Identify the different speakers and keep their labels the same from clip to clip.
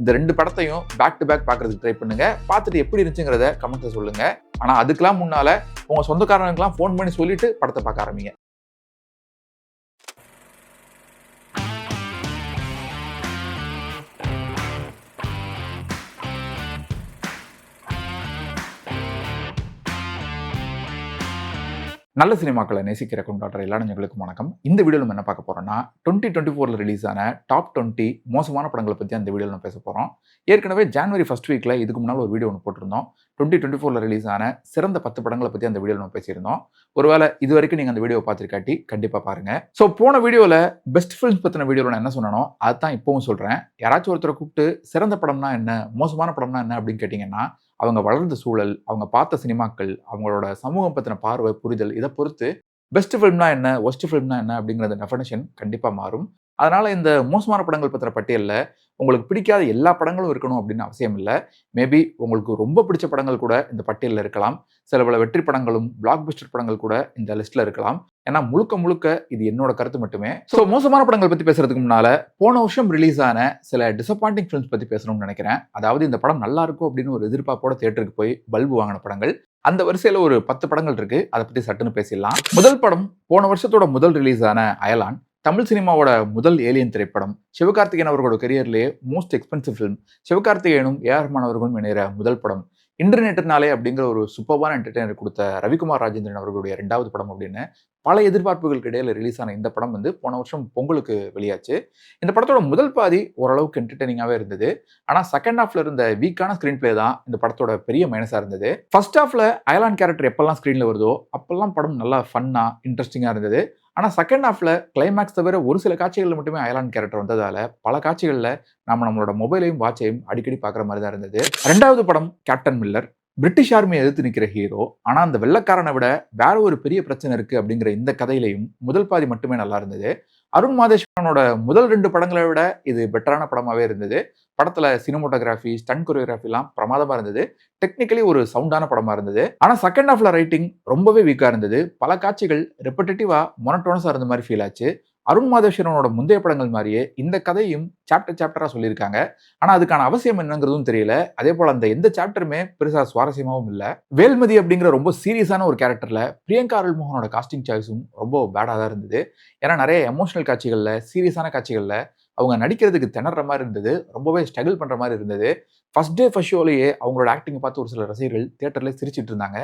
Speaker 1: இந்த ரெண்டு படத்தையும் பேக் டு பேக் பார்க்கறதுக்கு ட்ரை பண்ணுங்க. பார்த்துட்டு எப்படி இருந்துச்சுங்கிறத கமெண்ட்ல சொல்லுங்க. ஆனா அதுக்கெல்லாம் முன்னால உங்க சொந்தக்காரங்களுக்கெல்லாம் ஃபோன் பண்ணி சொல்லிட்டு படத்தை பார்க்க ஆரம்பிங்க. நல்ல சினிமாக்களை நேசிக்கிற கொண்டாடுற எல்லா நெஞ்சங்களுக்கும் வணக்கம். இந்த வீடியோவில் நம்ம என்ன பார்க்க போறோம்னா டுவெண்ட்டி டுவெண்ட்டி ஃபோரில் ரிலீஸ் ஆன டாப் டுவெண்ட்டி மோசமான படங்களை பற்றி அந்த வீடியோவில் நம்ம பேச போகிறோம் ஏற்கனவே ஜான்வரி ஃபர்ஸ்ட் வீக்கில் இதுக்கு முன்னால் ஒரு வீடியோ ஒன்று போட்டிருந்தோம். டுவெண்ட்டி டுவெண்ட்டி ஃபோரில் ரிலீஸ் ஆன சிறந்த பத்து படங்களை பற்றி அந்த வீடியோவில் நம்ம பேசியிருந்தோம். ஒருவேளை இது வரைக்கும் நீங்கள் அந்த வீடியோ பார்த்துருக்காட்டி கண்டிப்பாக பாருங்க. ஸோ போன வீடியோவில் பெஸ்ட் ஃபிலிம்ஸ் பற்றின வீடியோவில் நான் என்ன சொன்னனோ அதுதான் இப்போவும் சொல்கிறேன் யாராச்சும் ஒருத்தரை கூப்பிட்டு சிறந்த படம்னா என்ன மோசமான படம்னா என்ன அப்படின்னு கேட்டிங்கன்னா அவங்க வளர்ந்த சூழல் அவங்க பார்த்த சினிமாக்கள் அவங்களோட சமூகம் பற்றின பார்வை புரிதல் இதை பொறுத்து பெஸ்ட் ஃபிலிம்னா என்ன ஒஸ்ட் ஃபிலிம்னா என்ன அப்படிங்கிறது டெஃபனேஷன் கண்டிப்பாக மாறும். அதனால் இந்த மோசமான படங்கள் பத்திர பட்டியலில் உங்களுக்கு பிடிக்காத எல்லா படங்களும் இருக்கணும் அப்படின்னு அவசியம் இல்லை. மேபி உங்களுக்கு ரொம்ப பிடிச்ச படங்கள் கூட இந்த பட்டியலில் இருக்கலாம். சில பல வெற்றி படங்களும் பிளாக் பஸ்டர் படங்கள் கூட இந்த லிஸ்ட்டில் இருக்கலாம். ஏன்னா முழுக்க முழுக்க இது என்னோட கருத்து மட்டுமே. ஸோ மோசமான படங்கள் பற்றி பேசுறதுக்கு முன்னால் போன வருஷம் ரிலீஸ் ஆன சில டிசப்பாயிண்டிங் ஃபிலிம்ஸ் பற்றி பேசணும்னு நினைக்கிறேன். அதாவது இந்த படம் நல்லா இருக்கும் அப்படின்னு ஒரு எதிர்பார்ப்போட தேட்டருக்கு போய் பல்பு வாங்கின படங்கள். அந்த வரிசையில் ஒரு பத்து படங்கள் இருக்கு. அதை பற்றி சட்டுன்னு பேசிடலாம். முதல் படம் போன வருஷத்தோட முதல் ரிலீஸ் ஆன அயலான் தமிழ் சினிமாவோட முதல் ஏலியன் திரைப்படம் சிவகார்த்திகேயன் அவர்களோட கெரியர்லேயே மோஸ்ட் எக்ஸ்பென்சிவ் ஃபிலிம் சிவகார்த்திகேயனும் ஏஆர் ரஹ்மான் அவர்களும் இணைகிற முதல் படம். இன்டர்நெட்னாலே அப்படிங்கிற ஒரு சூப்பர்வான என்டர்டைனர் கொடுத்த ரவிக்குமார் ராஜேந்திரன் அவர்களுடைய ரெண்டாவது படம் அப்படின்னு பல எதிர்பார்ப்புகளுக்கு இடையில ரிலீஸ் ஆன இந்த படம் வந்து போன வருஷம் பொங்கலுக்கு வெளியாச்சு. இந்த படத்தோட முதல் பாதி ஓரளவுக்கு என்டர்டெய்னிங்காகவே இருந்தது. ஆனால் செகண்ட் ஹாஃப்ல இருந்த வீக்கான ஸ்க்ரீன் பிளே தான் இந்த படத்தோட பெரிய மைனஸாக இருந்தது. ஃபர்ஸ்ட் ஹாஃப்ல அயலான் கேரக்டர் எப்பெல்லாம் ஸ்க்ரீனில் வருதோ அப்பெல்லாம் படம் நல்லா ஃபன்னாக இன்ட்ரெஸ்டிங்காக இருந்தது. ஆனால் செகண்ட் ஹாஃப்ல கிளைமேக்ஸ் தவிர ஒரு சில காட்சிகளில் மட்டுமே அயலான் கேரக்டர் வந்ததால் பல காட்சிகளில் நம்ம நம்மளோட மொபைலையும் வாட்சையும் அடிக்கடி பார்க்குற மாதிரி தான் இருந்தது. ரெண்டாவது படம் கேப்டன் மில்லர் பிரிட்டிஷ் ஆர்மியை எதிர்த்து நிற்கிற ஹீரோ ஆனால் அந்த வெள்ளக்காரனை விட வேற ஒரு பெரிய பிரச்சனை இருக்குது அப்படிங்கிற இந்த கதையிலையும் முதல் பாதி மட்டுமே நல்லா இருந்தது. அருண் மாதேஸ்வரனோட முதல் ரெண்டு படங்களை விட இது பெட்டரான படமாவே இருந்தது. படத்துல சினிமோட்டோகிராஃபி ஸ்டன் கொரியோகிராஃபிலாம் பிரமாதமா இருந்தது. டெக்னிக்கலி ஒரு சவுண்டான படமா இருந்தது. ஆனா செகண்ட் ஹாஃப்ல ரைட்டிங் ரொம்பவே வீக்கா இருந்தது. பல காட்சிகள் ரெப்படேட்டிவா மொனட்டோனஸா இருந்த மாதிரி ஃபீல் ஆச்சு. அருண் மாதேஸ்வரனோட முந்தைய படங்கள் மாதிரியே இந்த கதையும் சாப்டர் சாப்டராக சொல்லியிருக்காங்க. ஆனால் அதுக்கான அவசியம் என்னங்கிறதும் தெரியல. அதே போல் அந்த எந்த சாப்டருமே பெருசாக சுவாரஸ்யமாகவும் இல்லை. வேல்மதி அப்படிங்கிற ரொம்ப சீரியஸான ஒரு கேரக்டரில் பிரியங்கா அருள்மோகனோட காஸ்டிங் சாய்ஸும் ரொம்ப பேடாக தான் இருந்தது. ஏன்னா நிறைய எமோஷனல் காட்சிகளில் சீரியஸான காட்சிகளில் அவங்க நடிக்கிறதுக்கு திணற மாதிரி இருந்தது. ரொம்பவே ஸ்ட்ரகிள் பண்ணுற மாதிரி இருந்தது. ஃபர்ஸ்ட் டே ஃபர்ஸ்ட் ஷோலேயே அவங்களோட ஆக்டிங் பார்த்து ஒரு சில ரசிகர்கள் தியேட்டரில் சிரிச்சிட்டு இருந்தாங்க.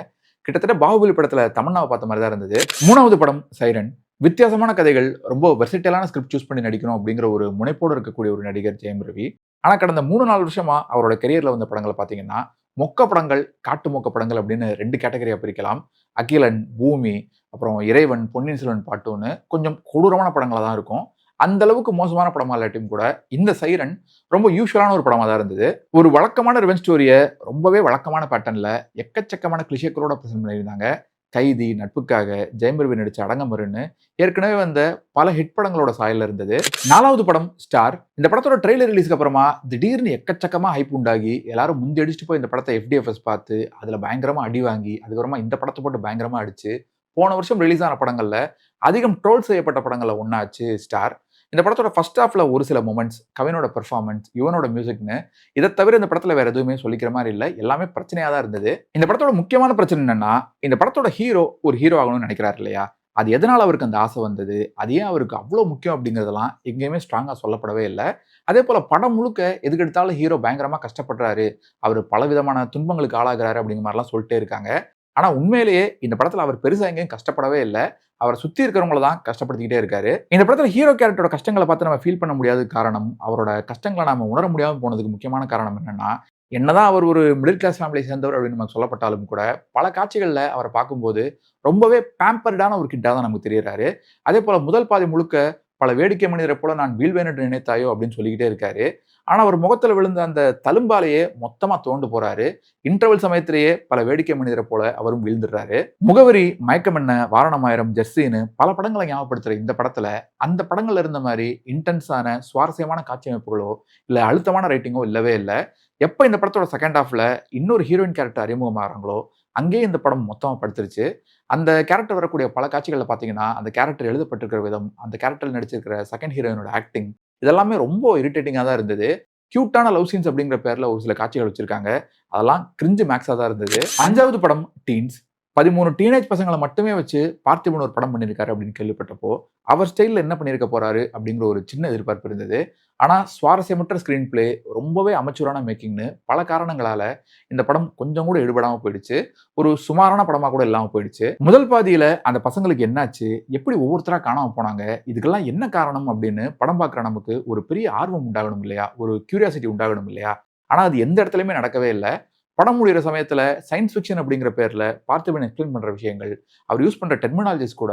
Speaker 1: கிட்டத்தட்ட பாகுபலி படத்தில் தமன்னாவை பார்த்த மாதிரி தான் இருந்தது. மூணாவது படம் சைரன் வித்தியாசமான கதைகள் ரொம்ப வெர்சிட்டலான ஸ்கிரிப்ட் சூஸ் பண்ணி நடிக்கணும் அப்படிங்கிற ஒரு முனைப்போடு இருக்கக்கூடிய ஒரு நடிகர் ஜெயம் ரவி. ஆனால் கடந்த மூணு நாலு வருஷமா அவரோட கெரியரில் வந்த படங்களை பார்த்தீங்கன்னா மொக்க படங்கள் காட்டு மொக்க படங்கள் அப்படின்னு ரெண்டு கேட்டகரியாக பிரிக்கலாம். அகிலன் பூமி அப்புறம் இறைவன் பொன்னியின் செல்வன் பாட்டுன்னு கொஞ்சம் கொடூரமான படங்களாக தான் இருக்கும். அந்த அளவுக்கு மோசமான படமா இல்லாட்டியும் கூட இந்த சைரன் ரொம்ப யூஸ்வலான ஒரு படமாக தான் இருந்தது. ஒரு வழக்கமான ரிவென் ஸ்டோரியை ரொம்பவே வழக்கமான பேட்டர்னில் எக்கச்சக்கமான கிளிஷேக்களோட பிரசன்ட் பண்ணியிருந்தாங்க. கைதி நட்புக்காக ஜெயம்பர்வி நடிச்ச அடங்கமருன்னு ஏற்கனவே வந்த பல ஹிட் படங்களோட சாயல இருந்தது. நாலாவது படம் ஸ்டார் இந்த படத்தோட ட்ரெய்லர் ரிலீஸ்க்கு அப்புறமா திடீர்னு எக்கச்சக்கமா ஹைப் உண்டாகி எல்லாரும் முந்தி அடிச்சுட்டு போய் இந்த படத்தை எஃப்டிஎஃப்எஸ் பார்த்து அதுல பயங்கரமா அடி வாங்கி அதுக்கப்புறமா இந்த படத்தை போட்டு பயங்கரமா அடிச்சு போன வருஷம் ரிலீஸ் ஆன படங்கள்ல அதிகம் ட்ரோல் செய்யப்பட்ட படங்கள்ல ஒன்னாச்சு ஸ்டார் இந்த படத்தோட ஃபர்ஸ்ட் ஹாஃப்ல ஒரு சில மூமெண்ட்ஸ் கவினோட பெர்ஃபார்மன்ஸ் யுவனோட மியூசிக்னு இதை தவிர இந்த படத்துல வேற எதுவுமே சொல்லிக்கிற மாதிரி இல்லை. எல்லாமே பிரச்சனையா தான் இருந்தது. இந்த படத்தோட முக்கியமான பிரச்சனை என்னன்னா இந்த படத்தோட ஹீரோ ஒரு ஹீரோ ஆகணும்னு நினைக்கிறார் இல்லையா? அது எதனால் அவருக்கு அந்த ஆசை வந்தது? அது ஏன் அவருக்கு அவ்வளோ முக்கியம் அப்படிங்கிறதெல்லாம் எங்கேயுமே ஸ்ட்ராங்காக சொல்லப்படவே இல்லை. அதே போல் படம் முழுக்க எதுக்கு எடுத்தாலும் ஹீரோ பயங்கரமாக கஷ்டப்படுறாரு. அவர் பல விதமான துன்பங்களுக்கு ஆளாகிறாரு அப்படிங்கிற மாதிரிலாம் சொல்லிட்டே இருக்காங்க. ஆனா உண்மையிலேயே இந்த படத்துல அவர் பெருசா எங்கேயும் கஷ்டப்படவே இல்லை. அவரை சுத்தி இருக்கிறவங்கள தான் கஷ்டப்படுத்திக்கிட்டே இருக்காரு. இந்த படத்துல ஹீரோ கேரக்டரோட கஷ்டங்களை பார்த்து நம்ம ஃபீல் பண்ண முடியாத காரணம் அவரோட கஷ்டங்களை நாம உணர முடியாமல் போனதுக்கு முக்கியமான காரணம் என்னன்னா என்னதான் அவர் ஒரு மிடில் கிளாஸ் ஃபேமிலியை சேர்ந்தவர் அப்படின்னு நமக்கு சொல்லப்பட்டாலும் கூட பல காட்சிகளில் அவரை பார்க்கும்போது ரொம்பவே பேம்பர்டான ஒரு கிட்டாக தான் நமக்கு தெரியறாரு. அதே போல் முதல் பாதி முழுக்க பல வேடிக்கை மனிதரை போல நான் வீழ்வேன் என்று நினைத்தாயோ அப்படின்னு சொல்லிக்கிட்டே இருக்காரு. ஆனால் அவர் முகத்தில் விழுந்த அந்த தழும்பாலேயே மொத்தமாக தோண்டு போறாரு. இன்டர்வல் சமயத்திலேயே பல வேடிக்கை மனிதரை போல அவரும் வீழ்ந்துடுறாரு. முகவரி மயக்கமென்ன வாரணமாயிரம் ஜெர்சின்னு பல படங்களை ஞாபகப்படுத்துற இந்த படத்துல அந்த படங்கள்ல இருந்த மாதிரி இன்டென்ஸான சுவாரஸ்யமான காட்சி அமைப்புகளோ இல்லை அழுத்தமான ரைட்டிங்கோ இல்லவே இல்லை. எப்போ இந்த படத்தோட செகண்ட் ஹாஃப்ல இன்னொரு ஹீரோயின் கேரக்டர் அறிமுகமாகறாங்களோ அங்கேயே இந்த படம் மொத்தமாக படுத்துருச்சு. அந்த கேரக்டர் வரக்கூடிய பல காட்சிகளில் பார்த்தீங்கன்னா அந்த கேரக்டர் எழுதப்பட்டிருக்கிற விதம் அந்த கேரக்டர் நடிச்சிருக்கிற செகண்ட் ஹீரோயினோட ஆக்டிங் இதெல்லாமே ரொம்ப இரிட்டேட்டிங்காக தான் இருந்தது. கியூட்டான லவ் சீன்ஸ் அப்படிங்கிற பேரில் ஒரு சில காட்சிகள் வச்சிருக்காங்க. அதெல்லாம் கிரிஞ்சு மேக்ஸாக தான் இருந்தது. அஞ்சாவது படம் டீன்ஸ் பதிமூணு டீனேஜ் பசங்களை மட்டுமே வச்சு பார்த்திபன் ஒரு படம் பண்ணியிருக்காரு அப்படின்னு கேள்விப்பட்டப்போ அவர் ஸ்டைலில் என்ன பண்ணியிருக்க போறாரு அப்படிங்கிற ஒரு சின்ன எதிர்பார்ப்பு இருந்தது. ஆனால் சுவாரஸ்யமற்ற ஸ்க்ரீன் பிளே ரொம்பவே அமைச்சூரான மேக்கிங்னு பல காரணங்களால இந்த படம் கொஞ்சம் கூட எடுபடாமல் போயிடுச்சு. ஒரு சுமாரான படமாக கூட இல்லாமல் போயிடுச்சு. முதல் பாதியில் அந்த பசங்களுக்கு என்னாச்சு? எப்படி ஒவ்வொருத்தராக காணாமல் போனாங்க? இதுக்கெல்லாம் என்ன காரணம் அப்படின்னு படம் பார்க்குற நமக்கு ஒரு பெரிய ஆர்வம் உண்டாகணும் இல்லையா? ஒரு கியூரியாசிட்டி உண்டாகணும் இல்லையா? ஆனால் அது எந்த இடத்துலையுமே நடக்கவே இல்லை. படம் முடிகிற சமயத்தில் சயின்ஸ் ஃபிக்ஷன் அப்படிங்கிற பேரில் பார்த்திபன் எக்ஸ்பிளைன் பண்ணுற விஷயங்கள் அவர் யூஸ் பண்ணுற டெர்மினாலஜிஸ் கூட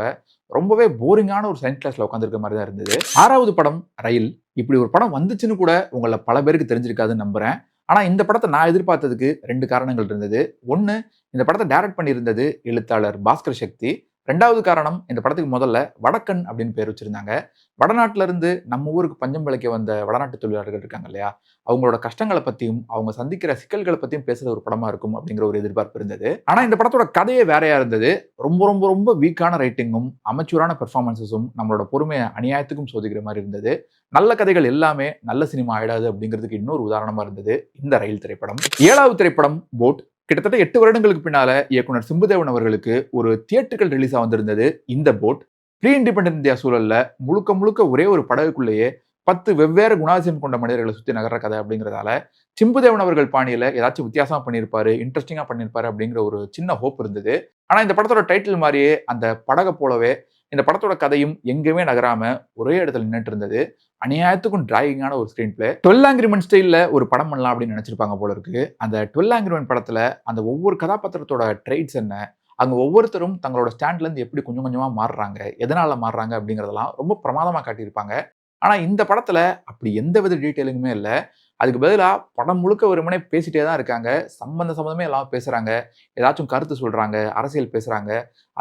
Speaker 1: ரொம்பவே போரிங்கான ஒரு சயின்ஸ் கிளாஸில் உட்காந்துருக்க மாதிரி தான் இருந்தது. ஆறாவது படம் ரயில். இப்படி ஒரு படம் வந்துச்சுன்னு கூட உங்களை பல பேருக்கு தெரிஞ்சிருக்காதுன்னு நம்புகிறேன் ஆனால் இந்த படத்தை நான் எதிர்பார்த்ததுக்கு ரெண்டு காரணங்கள் இருந்தது. ஒன்று இந்த படத்தை டைரக்ட் பண்ணியிருந்தது எழுத்தாளர் பாஸ்கர் சக்தி. ரெண்டாவது காரணம் இந்த படத்துக்கு முதல்ல வடக்கன் அப்படின்னு பேர் வச்சிருந்தாங்க. வடநாட்டிலேருந்து நம்ம ஊருக்கு பஞ்சம் விளைக்க வந்த வடநாட்டு தொழிலாளர்கள் இருக்காங்க இல்லையா? அவங்களோட கஷ்டங்களை பற்றியும் அவங்க சந்திக்கிற சிக்கல்களை பற்றியும் பேசுகிற ஒரு படமாக இருக்கும் அப்படிங்கிற ஒரு எதிர்பார்ப்பு இருந்தது. ஆனால் இந்த படத்தோட கதையே வேறையா இருந்தது. ரொம்ப ரொம்ப ரொம்ப வீக்கான ரைட்டிங்கும் அமைச்சூரான பெர்ஃபார்மன்ஸஸும் நம்மளோட பொறுமையை அநியாயத்துக்கும் சோதிக்கிற மாதிரி இருந்தது. நல்ல கதைகள் எல்லாமே நல்ல சினிமா ஆயிடாது அப்படிங்கிறதுக்கு இன்னொரு உதாரணமாக இருந்தது இந்த ரயில் திரைப்படம். ஏழாவது திரைப்படம் போட் கிட்டத்தட்ட எட்டு வருடங்களுக்கு பின்னால இயக்குனர் சிம்புதேவன் அவர்களுக்கு ஒரு தியேட்டர்கள் ரிலீஸா வந்திருந்தது இந்த போட். ப்ரீ இண்டிபெண்டன்ட் இந்தியா சூழல்ல முழுக்க முழுக்க ஒரே ஒரு படகுக்குள்ளேயே பத்து வெவ்வேறு குணாதிசயம் கொண்ட மனிதர்களை சுத்தி நகர்ற கதை அப்படிங்கிறதால சிம்புதேவன் அவர்கள் பாணியில ஏதாச்சும் வித்தியாசமா பண்ணியிருப்பாரு இன்ட்ரெஸ்டிங்கா பண்ணியிருப்பாரு அப்படிங்கிற ஒரு சின்ன ஹோப் இருந்தது. ஆனா இந்த படத்தோட டைட்டில் மாதிரியே அந்த படகை போலவே இந்த படத்தோட கதையும் எங்கேயுமே நகராம ஒரே இடத்துல நின்றுட்டு இருந்தது அநியாயத்துக்கும் டிராயிங்கான ஒரு ஸ்க்ரீன் பிளே டுவெல் ஆங்கிரிமெண்ட் ஸ்டைலில் ஒரு படம் பண்ணலாம் அப்படின்னு நினச்சிருப்பாங்க போல இருக்கு. அந்த டுவெல் ஆங்கிரிமெண்ட் படத்தில் அந்த ஒவ்வொரு கதாபாத்திரத்தோட ட்ரைட்ஸ் என்ன அங்கே ஒவ்வொருத்தரும் தங்களோட ஸ்டாண்ட்லேருந்து எப்படி கொஞ்சம் கொஞ்சமாக மாறுறாங்க எதனால் மாறுறாங்க அப்படிங்கிறதெல்லாம் ரொம்ப பிரமாதமாக காட்டியிருப்பாங்க. ஆனால் இந்த படத்தில் அப்படி எந்த வித டீட்டெயிலுமே இல்லை. அதுக்கு பதிலாக படம் முழுக்க வெறுமனே பேசிட்டே தான் இருக்காங்க. சம்பந்த சம்மந்தமே எல்லாம் பேசுகிறாங்க ஏதாச்சும் கருத்து சொல்கிறாங்க அரசியல் பேசுகிறாங்க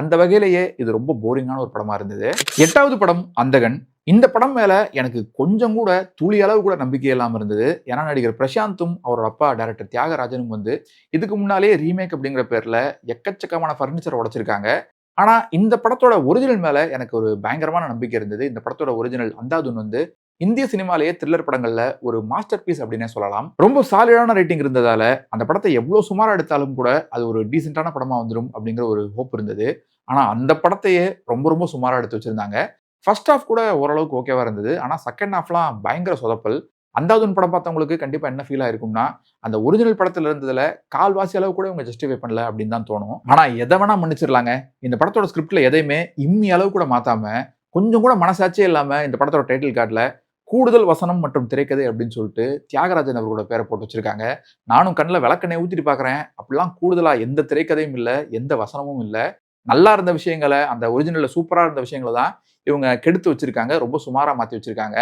Speaker 1: அந்த வகையிலேயே இது ரொம்ப போரிங்கான ஒரு படமாக இருந்தது. எட்டாவது படம் அந்தகன். இந்த படம் மேலே எனக்கு கொஞ்சம் கூட துளி அளவு கூட நம்பிக்கை இல்லாமல் இருந்தது. ஏன்னா நடிகர் பிரசாந்தும் அவரோட அப்பா டேரக்டர் தியாகராஜனும் வந்து இதுக்கு முன்னாலே ரீமேக் அப்படிங்கிற பேரில் எக்கச்சக்கமான ஃபர்னிச்சர் உடைச்சிருக்காங்க. ஆனால் இந்த படத்தோட ஒரிஜினல் மேலே எனக்கு ஒரு பயங்கரமான நம்பிக்கை இருந்தது. இந்த படத்தோட ஒரிஜினல் அந்தாதுன் வந்து இந்திய சினிமாலேயே த்ரில்லர் படங்கள்ல ஒரு மாஸ்டர் பீஸ் அப்படின்னே சொல்லலாம். ரொம்ப சாலிடான ரேட்டிங் இருந்ததால அந்த படத்தை எவ்வளோ சுமாராக எடுத்தாலும் கூட அது ஒரு டீசெண்டான படமாக வந்துடும் அப்படிங்கிற ஒரு ஹோப் இருந்தது. ஆனால் அந்த படத்தையே ரொம்ப ரொம்ப சுமாராக எடுத்து வச்சிருந்தாங்க. ஃபர்ஸ்ட் ஹாஃப் கூட ஓரளவுக்கு ஓகேவா இருந்தது. ஆனால் செகண்ட் ஹாஃப்லாம் பயங்கர சொதப்பல். அந்தாதுன் படம் பார்த்தவங்களுக்கு கண்டிப்பாக என்ன ஃபீல் ஆயிருக்கும்னா அந்த ஒரிஜினல் படத்தில் இருந்ததில் கால்வாசி அளவு கூட இவங்க ஜஸ்டிஃபை பண்ணல அப்படின்னு தான் தோணும். ஆனால் எதை வேணா மன்னிச்சிடலாங்க. இந்த படத்தோட ஸ்கிரிப்டில் எதையுமே இம்மி அளவு கூட மாற்றாமல் கொஞ்சம் கூட மனசாட்சியே இல்லாமல் இந்த படத்தோட டைட்டில் கார்டில் கூடுதல் வசனம் மற்றும் திரைக்கதை அப்படின்னு சொல்லிட்டு தியாகராஜன் அவர்களோட பேரை போட்டு வச்சிருக்காங்க. நானும் கண்ணில் விளக்கண்ணை ஊற்றிட்டு பார்க்குறேன் அப்படிலாம் கூடுதலாக எந்த திரைக்கதையும் இல்லை எந்த வசனமும் இல்லை. நல்லா இருந்த விஷயங்களை அந்த ஒரிஜினலில் சூப்பராக இருந்த விஷயங்களை தான் இவங்க கெடுத்து வச்சிருக்காங்க. ரொம்ப சுமாராக மாற்றி வச்சிருக்காங்க.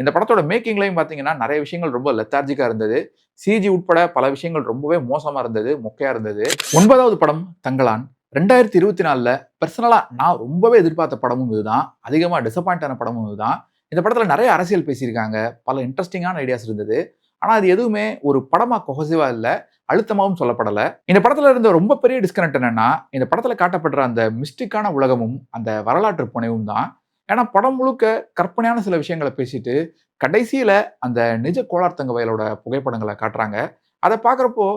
Speaker 1: இந்த படத்தோட மேக்கிங்லையும் பார்த்தீங்கன்னா நிறைய விஷயங்கள் ரொம்ப லெத்தார்ஜிக்காக இருந்தது. சிஜி உட்பட பல விஷயங்கள் ரொம்பவே மோசமாக இருந்தது மொக்கையாக இருந்தது. ஒன்பதாவது படம் தங்களான். ரெண்டாயிரத்தி இருபத்தி நாலில் பர்சனலாக நான் ரொம்பவே எதிர்பார்த்த படமும் இதுதான். அதிகமாக டிசப்பாயிண்ட் ஆன படமும் இதுதான். இந்த படத்தில் நிறைய அரசியல் பேசியிருக்காங்க. பல இன்ட்ரெஸ்டிங்கான ஐடியாஸ் இருந்தது. ஆனால் அது எதுவுமே ஒரு படமாக கொஹசிவாக இல்லை. அழுத்தமாகவும் சொல்லப்படலை. இந்த படத்தில் இருந்த ரொம்ப பெரிய டிஸ்கனெக்ட் என்னன்னா இந்த படத்தில் காட்டப்படுற அந்த மிஸ்டிக்கான உலகமும் அந்த வரலாற்று புனைவும் தான். ஏன்னா படம் முழுக்க கற்பனையான சில விஷயங்களை பேசிட்டு கடைசியில் அந்த நிஜ கோளார்த்தங்க வயலோட புகைப்படங்களை காட்டுறாங்க. அதை பார்க்குறப்போ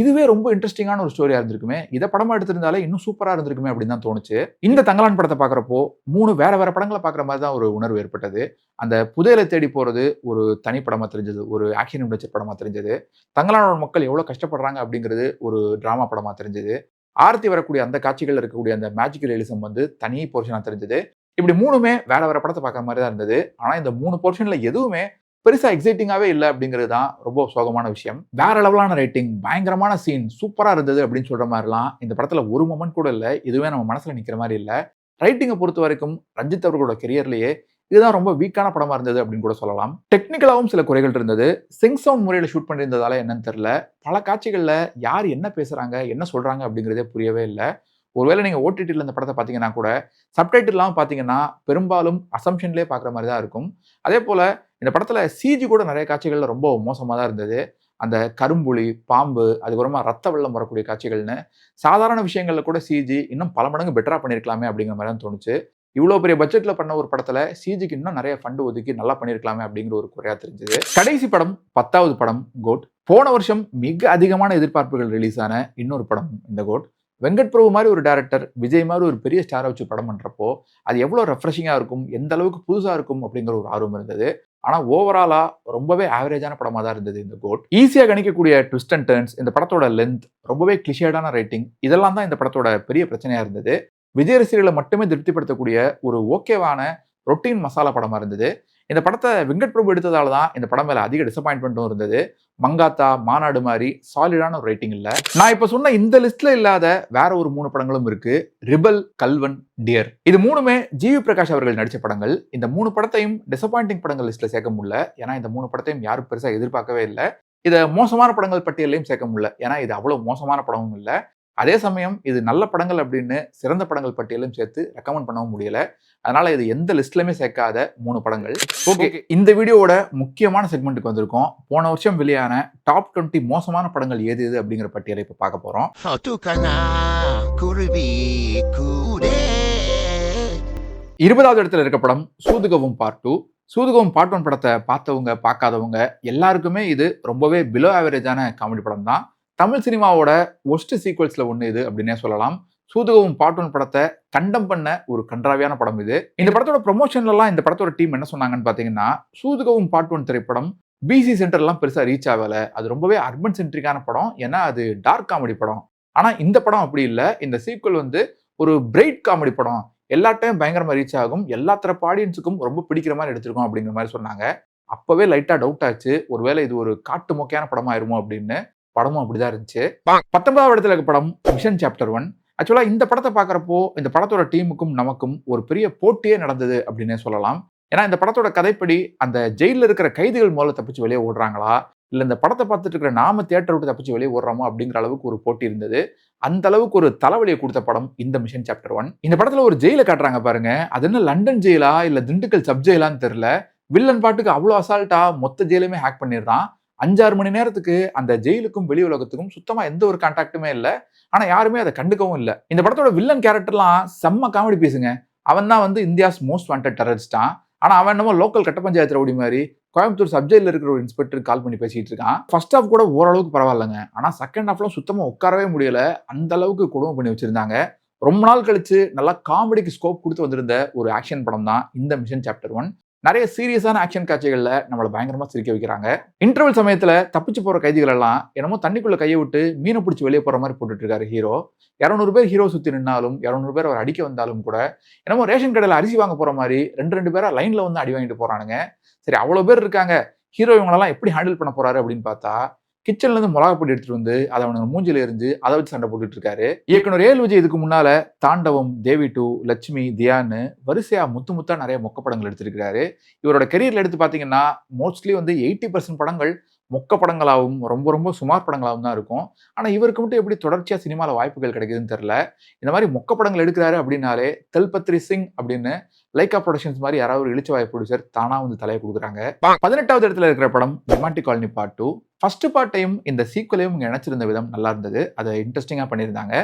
Speaker 1: இதுவே ரொம்ப இன்ட்ரெஸ்டிங்கான ஒரு ஸ்டோரியா இருந்திருக்குமே. இதை படமா எடுத்திருந்தாலே இன்னும் சூப்பரா இருந்திருக்குமே அப்படின்னு தான் தோணுச்சு. இந்த தங்கலான் படத்தை பார்க்குறப்போ மூணு வேற வேற படங்களை பார்க்குற மாதிரி தான் ஒரு உணர்வு ஏற்பட்டது. அந்த புதையலை தேடி போறது ஒரு தனி படமா தெரிஞ்சது ஒரு ஆக்ஷன் இண்டஸ்ட்ரி படமா தெரிஞ்சது. தங்கலானோட மக்கள் எவ்வளவு கஷ்டப்படுறாங்க அப்படிங்கிறது ஒரு டிராமா படமா தெரிஞ்சது. ஆர்த்தி வரக்கூடிய அந்த காட்சிகள் இருக்கக்கூடிய அந்த மேஜிக்கல் ரியலிசம் வந்து தனி போர்ஷனா தெரிஞ்சது. இப்படி மூணுமே வேற வேற படத்தை பார்க்குற மாதிரி தான் இருந்தது. ஆனா இந்த மூணு போர்ஷன்ல எதுவுமே பெருசாக எக்ஸைட்டிங்காகவே இல்லை அப்படிங்கிறது தான் ரொம்ப சோகமான விஷயம். வேற லெவலான ரேட்டிங் பயங்கரமான சீன் சூப்பராக இருந்தது அப்படின்னு சொல்கிற மாதிரிலாம் இந்த படத்தில் ஒரு மொமெண்ட் கூட இல்லை. இதுவே நம்ம மனசில் நிற்கிற மாதிரி இல்லை. ரைட்டிங்கை பொறுத்த வரைக்கும் ரஞ்சித் அவர்களோட கெரியர்லேயே இதுதான் ரொம்ப வீக்கான படமாக இருந்தது அப்படின்னு கூட சொல்லலாம். டெக்னிக்கலாகவும் சில குறைகள் இருந்தது. சிங் சவுண்ட் முறையில் ஷூட் பண்ணியிருந்ததால என்னன்னு தெரில பல காட்சிகளில் யார் என்ன பேசுகிறாங்க என்ன சொல்கிறாங்க அப்படிங்கிறதே புரியவே இல்லை. ஒருவேளை நீங்கள் ஓடிடியில் இந்த படத்தை பார்த்தீங்கன்னா கூட சப்டைட்டில்லாம் பார்த்தீங்கன்னா பெரும்பாலும் அசம்ஷன்லேயே பார்க்குற மாதிரி தான் இருக்கும். அதே போல் இந்த படத்தில் சிஜி கூட நிறைய காட்சிகளில் ரொம்ப மோசமாக தான் இருந்தது. அந்த கரும்புலி பாம்பு அதுக்கப்புறமா ரத்த வெள்ளம் வரக்கூடிய காட்சிகள்னு சாதாரண விஷயங்களில் கூட சிஜி இன்னும் பல மடங்கு பெட்டராக பண்ணியிருக்கலாமே அப்படிங்கிற மாதிரி தான் தோணுச்சு. இவ்வளோ பெரிய பட்ஜெட்டில் பண்ண ஒரு படத்தில் சிஜிக்கு இன்னும் நிறைய ஃபண்டு ஒதுக்கி நல்லா பண்ணியிருக்கலாமே அப்படிங்கிற ஒரு குறையாக தெரிஞ்சது. கடைசி படம் பத்தாவது படம் கோட் போன வருஷம் மிக அதிகமான எதிர்பார்ப்புகள் ரிலீஸ் ஆன இன்னொரு படம் இந்த கோட் வெங்கட் பிரபு மாதிரி ஒரு டேரக்டர் விஜய் மாதிரி ஒரு பெரிய ஸ்டாரை வச்சு படம் பண்ணுறப்போ அது எவ்வளோ ரெஃப்ரெஷிங்காக இருக்கும் எந்த அளவுக்கு புதுசாக இருக்கும் அப்படிங்கிற ஒரு ஆர்வம் இருந்தது. ஆனால் ஓவராலாக ரொம்பவே ஆவரேஜான படமாக தான் இருந்தது இந்த கோட். ஈஸியாக கணிக்கக்கூடிய ட்விஸ்ட் அண்ட் டர்ன்ஸ் இந்த படத்தோட லென்த் ரொம்பவே கிளிஷேடான ரைட்டிங் இதெல்லாம் தான் இந்த படத்தோட பெரிய பிரச்சனையாக இருந்தது. விஜய் ரசிகர்களை மட்டுமே திருப்திப்படுத்தக்கூடிய ஒரு ஓகேவான ரொட்டீன் மசாலா படமாக இருந்தது. இந்த படத்தை வெங்கட் பிரபு எடுத்ததால தான் இந்த படம் மேலே அதிக டிசப்பாயின்மெண்ட்டும் இருந்தது. மங்காத்தா மாநாடு மாதிரி சாலிடான ஒரு ரேட்டிங் இல்லை. நான் இப்போ சொன்ன இந்த லிஸ்ட்ல இல்லாத வேற ஒரு மூணு படங்களும் இருக்கு. ரிபல் கல்வன் டியர். இது மூணுமே ஜிவி பிரகாஷ் அவர்கள் நடித்த படங்கள். இந்த மூணு படத்தையும் டிசப்பாயிண்டிங் படங்கள் லிஸ்ட்ல சேர்க்க முடியல. ஏன்னா இந்த மூணு படத்தையும் யாரும் பெருசாக எதிர்பார்க்கவே இல்லை. இதை மோசமான படங்கள் பட்டியலையும் சேர்க்க முடியல. ஏன்னா இது அவ்வளோ மோசமான படமும் இல்லை. அதே சமயம் இது நல்ல படங்கள் அப்படின்னு சிறந்த படங்கள் பட்டியலும் சேர்த்து ரெக்கமெண்ட் பண்ணவும் முடியல. அதனால இது எந்த லிஸ்ட்லயுமே சேர்க்காத மூணு படங்கள். ஓகே இந்த வீடியோவோட முக்கியமான செக்மெண்ட்டுக்கு வந்திருக்கோம். போன வருஷம் வெளியான டாப் டுவெண்ட்டி மோசமான படங்கள் எது எது அப்படிங்கிற பட்டியலை இப்போ பார்க்க போறோம். இருபதாவது இடத்துல இருக்க படம் Soodhu Kavvum part two Soodhu Kavvum part one படத்தை பார்த்தவங்க பார்க்காதவங்க எல்லாருக்குமே இது ரொம்பவே பிலோ ஆவரேஜான காமெடி படம் தான் தமிழ் சினிமாவோட ஒஸ்ட் சீக்வல்ஸில் ஒன்று இது அப்படின்னே சொல்லலாம். சூதுகவும் பார்ட் ஒன் படத்தை கண்டம் பண்ண ஒரு கன்றாவியான படம் இது. இந்த படத்தோட ப்ரொமோஷன்லலாம் இந்த படத்தோட டீம் என்ன சொன்னாங்கன்னு பார்த்தீங்கன்னா சூதுகவும் பார்ட் ஒன் திரைப்படம் பிசி சென்டர்லாம் பெருசாக ரீச் ஆகலை. அது ரொம்பவே அர்பன் சென்ட்ரிக்கான படம். ஏன்னா அது டார்க் காமெடி படம். ஆனால் இந்த படம் அப்படி இல்லை. இந்த சீக்வல் வந்து ஒரு பிரைட் காமெடி படம். எல்லா டைம் பயங்கரமாக ரீச் ஆகும். எல்லா தரப்பு ஆடியன்ஸுக்கும் ரொம்ப பிடிக்கிற மாதிரி எடுத்திருக்கோம் அப்படிங்கிற மாதிரி சொன்னாங்க. அப்பவே லைட்டாக டவுட் ஆச்சு. ஒருவேளை இது ஒரு காட்டு மொக்கையான படமாயிருமோ அப்படின்னு. படமும் அப்படிதான் இருந்துச்சு. பத்தொன்பதாவது இடத்துல இருக்க படம் மிஷன் சாப்டர் ஒன் ஆக்சுவலாக இந்த படத்தை பார்க்குறப்போ இந்த படத்தோட டீமுக்கும் நமக்கும் ஒரு பெரிய போட்டியே நடந்தது அப்படின்னே சொல்லலாம். ஏன்னா இந்த படத்தோட கதைப்படி அந்த ஜெயிலில் இருக்கிற கைதிகள் முதல்ல தப்பிச்சு வெளியே ஓடுறாங்களா? இல்லை இந்த படத்தை பார்த்துட்டு இருக்கிற நாம தியேட்டர் விட்டு தப்பிச்சு வெளியே ஓடுறோமோ அப்படிங்கிற அளவுக்கு ஒரு போட்டி இருந்தது. அந்த அளவுக்கு ஒரு தலைவலியை கொடுத்த படம் இந்த மிஷன் சாப்டர் ஒன் இந்த படத்தில் ஒரு ஜெயிலை காட்டுறாங்க பாருங்க. அது என்ன லண்டன் ஜெயிலா? இல்லை திண்டுக்கல் சப் ஜெயிலான்னு தெரில வில்லன் பாட்டுக்கு அவ்வளோ அசால்ட்டா மொத்த ஜெயிலுமே ஹேக் பண்ணிடுறான். அஞ்சாறு மணி நேரத்துக்கு அந்த ஜெயிலுக்கும் வெளி உலகத்துக்கும் சுத்தமாக எந்த ஒரு கான்டாக்டுமே இல்லை. ஆனால் யாருமே அதை கண்டுக்கவும் இல்லை. இந்த படத்தோட வில்லன் கேரக்டர்லாம் செம்ம காமெடி பீஸுங்க அவன் தான் வந்து இந்தியாஸ் மோஸ்ட் வாண்டட் டெரரிஸ்டான் ஆனால் அவன் என்னமோ லோக்கல் கட்ட பஞ்சாயத்து ரவுடி மாதிரி கோயம்புத்தூர் சப்ஜெக்டில் இருக்கிற ஒரு இன்ஸ்பெக்டர் கால் பண்ணி பேசிட்டு இருக்கான். ஃபர்ஸ்ட் ஹாஃப் கூட ஓரளவுக்கு பரவாயில்லைங்க. ஆனால் செகண்ட் ஹாஃப்லாம் சுத்தமாக உட்காரவே முடியல. அந்த அளவுக்கு கொடுமை பண்ணி வச்சிருந்தாங்க. ரொம்ப நாள் கழிச்சு நல்லா காமெடிக்கு ஸ்கோப் கொடுத்து வந்திருந்த ஒரு ஆக்ஷன் படம் தான் இந்த மிஷன் சாப்டர் ஒன் நிறைய சீரியஸான ஆக்ஷன் காட்சிகளில் நம்மளை பயங்கரமாக சிரிக்க வைக்கிறாங்க. இன்டர்வல் சமயத்தில் தப்பிச்சு போகிற கைதிகள் எல்லாம் என்னமோ தண்ணிக்குள்ள கையை விட்டு மீனை பிடிச்சி வெளியே போகிற மாதிரி போட்டுட்டு இருக்காரு ஹீரோ இரநூறு பேர் ஹீரோ சுற்றி நின்னாலும் இரநூறு பேர் அவர் அடிக்க வந்தாலும் கூட என்னமோ ரேஷன் கடையில் அரிசி வாங்க போகிற மாதிரி ரெண்டு ரெண்டு பேராக லைனில் வந்து அடி வாங்கிட்டு போகிறானுங்க சரி அவ்வளோ பேர் இருக்காங்க. ஹீரோ இவங்களெல்லாம் எப்படி ஹேண்டில் பண்ண போகிறாரு அப்படின்னு பார்த்தா கிச்சன்ல இருந்து மிளகா பொடி எடுத்துட்டு வந்து அதை அவனுக்கு மூஞ்சில எரிஞ்சு அதை வச்சு சண்டை போட்டுட்டு இருக்காரு. இயக்குனர் ஏல் விஜய் இதுக்கு முன்னால தாண்டவம் தேவி டூ லட்சுமி தியான்னு வரிசையா முத்து முத்தா நிறைய மொக்க படங்கள் எடுத்திருக்கிறாரு. இவரோட கெரியர்ல எடுத்து பாத்தீங்கன்னா மோஸ்ட்லி வந்து எயிட்டி பர்சன்ட் படங்கள் மொக்க படங்களாகவும் ரொம்ப ரொம்ப சுமார் படங்களாகவும் தான் இருக்கும். ஆனால் இவருக்கு மட்டும் எப்படி தொடர்ச்சியாக சினிமாவில் வாய்ப்புகள் கிடைக்குதுன்னு தெரில இந்த மாதிரி மொக்க படங்கள் எடுக்கிறாரு அப்படின்னாலே தெல்பத்ரி சிங் அப்படின்னு லைக்கா ப்ரொடக்ஷன்ஸ் மாதிரி யாராவது ஒரு இழிச்சவாய் ப்ரொடியூசர் தானா வந்து தலையை கொடுக்குறாங்க. பதினெட்டாவது இடத்துல இருக்கிற படம் romantic colony part two first பார்ட்டையும் இந்த சீக்குவலையும் இங்கே இணைச்சிருந்த விதம் நல்லா இருந்தது. அதை இன்ட்ரெஸ்டிங்காக பண்ணியிருந்தாங்க.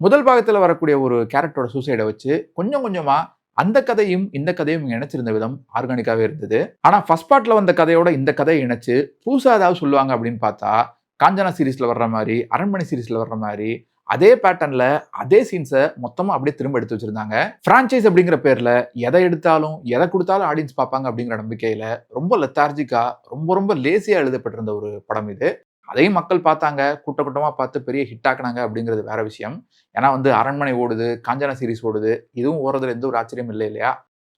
Speaker 1: முதல் பாகத்தில் வரக்கூடிய ஒரு கேரக்டரோட சூசைடை வச்சு கொஞ்சம் கொஞ்சமாக அந்த கதையும் இந்த கதையும் இங்கே இணைச்சிருந்த விதம் ஆர்கானிக்காகவே இருந்தது. ஆனால் ஃபர்ஸ்ட் பார்ட்ல வந்த கதையோட இந்த கதையை இணைச்சு புதுசாக ஏதாவது சொல்லுவாங்க அப்படின்னு பார்த்தா காஞ்சனா சீரீஸ்ல வர்ற மாதிரி அரண்மனை சீரீஸ்ல வர்ற மாதிரி அதே பேட்டர்ன்ல அதே சீன்ஸை மொத்தமாக அப்படியே திரும்ப எடுத்து வச்சிருந்தாங்க. ஃப்ரான்ச்சைஸ் அப்படிங்கிற பேரில் எதை எடுத்தாலும் எதை கொடுத்தாலும் ஆடியன்ஸ் பார்ப்பாங்க அப்படிங்கிற நம்பிக்கையில் ரொம்ப லெத்தார்ஜிக்கா ரொம்ப ரொம்ப லேசியாக எழுதப்பட்டிருந்த ஒரு படம் இது. அதையும் மக்கள் பார்த்தாங்க கூட்ட கூட்டமாக பார்த்து பெரிய ஹிட் ஆக்குனாங்க அப்படிங்கிறது வேற விஷயம். ஏன்னா வந்து அரண்மனை ஓடுது காஞ்சனா சீரிஸ் ஓடுது இதுவும் ஓடுறதுல எந்த ஒரு ஆச்சரியம் இல்லை இல்லையா?